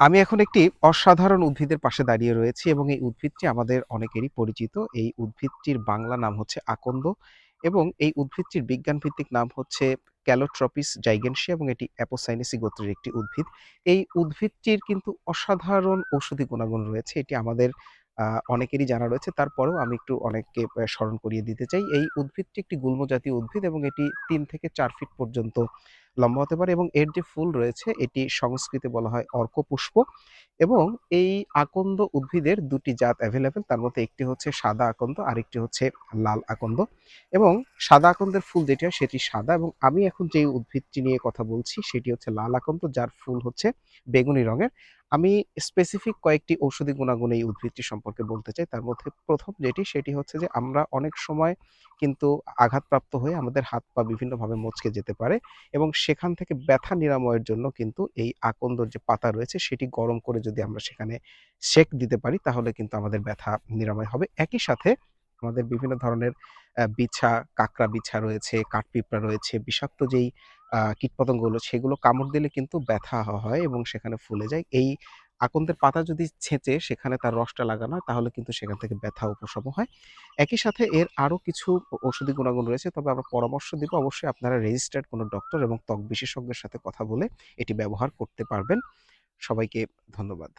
আমি এখন একটি অসাধারণ উদ্ভিদের পাশে দাঁড়িয়ে রয়েছি এবং এই উদ্ভিদটি আমাদের অনেকেরই পরিচিত। এই উদ্ভিদটির বাংলা নাম হচ্ছে আকন্দ এবং এই উদ্ভিদটির বিজ্ঞানভিত্তিক নাম হচ্ছে ক্যালোট্রপিস জাইগেনসিয়া এবং এটি অ্যাপোসাইনেসি গোত্রের একটি উদ্ভিদ। এই উদ্ভিদটির কিন্তু অসাধারণ ঔষধি গুণাগুণ রয়েছে। এটি আমাদের অনেকেরই জানা রয়েছে। তারপরেও আমি একটু অনেককে স্মরণ করিয়ে দিতে চাই। এই উদ্ভিদটি একটি গুল্ম জাতীয় উদ্ভিদ এবং এটি তিন থেকে চার ফিট পর্যন্ত লম্বা হতে পারে এবং এর যে ফুল রয়েছে, এটি সংস্কৃতে বলা হয় অর্কপুষ্প এবং এই আকন্দ উদ্ভিদের দুটি জাত অ্যাভেলেবেল তার মধ্যে একটি হচ্ছে সাদা আকন্দ, আরেকটি হচ্ছে লাল আকন্দ এবং সাদা আকন্দের ফুল যেটি হয় সেটি সাদা এবং আমি এখন যে উদ্ভিদটি নিয়ে কথা বলছি সেটি হচ্ছে লাল আকন্দ, যার ফুল হচ্ছে বেগুনি রঙের। আমি স্পেসিফিক কয়েকটি ঔষধি গুণাগুণ এই উদ্ভিদটি সম্পর্কে বলতে চাই। তার মধ্যে প্রথম যেটি, সেটি হচ্ছে যে আমরা অনেক সময় কিন্তু আঘাতপ্রাপ্ত হয়ে আমাদের হাত-পা বিভিন্নভাবে মচকে যেতে পারে এবং সেখান থেকে ব্যথা নিরাময়ের জন্য কিন্তু এই আকন্দর যে পাতা রয়েছে, সেটি গরম করে যদি আমরা সেখানে সেঁক দিতে পারি, তাহলে কিন্তু আমাদের ব্যথা নিরাময় হবে। একই সাথে আমাদের বিভিন্ন ধরনের বিছা, কাঁকড়া বিছা রয়েছে, কাঠপিঁপড়া রয়েছে, বিষাক্ত যেই কীটপতঙ্গগুলো সেগুলো কামড় দিলে কিন্তু ব্যথা হয় এবং সেখানে ফুলে যায়। এই আকন্দের পাতা যদি ছেঁচে সেখানে তার রসটা লাগানো হয় তাহলে কিন্তু সেখান থেকে ব্যথা উপশম হয়। একই সাথে এর আরও কিছু ও ঔষধি গুণাগুণ রয়েছে তবে আমরা পরামর্শ দিব অবশ্যই আপনারা রেজিস্টার্ড কোনো ডক্টর এবং ত্বক বিশেষজ্ঞের সাথে কথা বলে এটি ব্যবহার করতে পারবেন। সবাইকে ধন্যবাদ।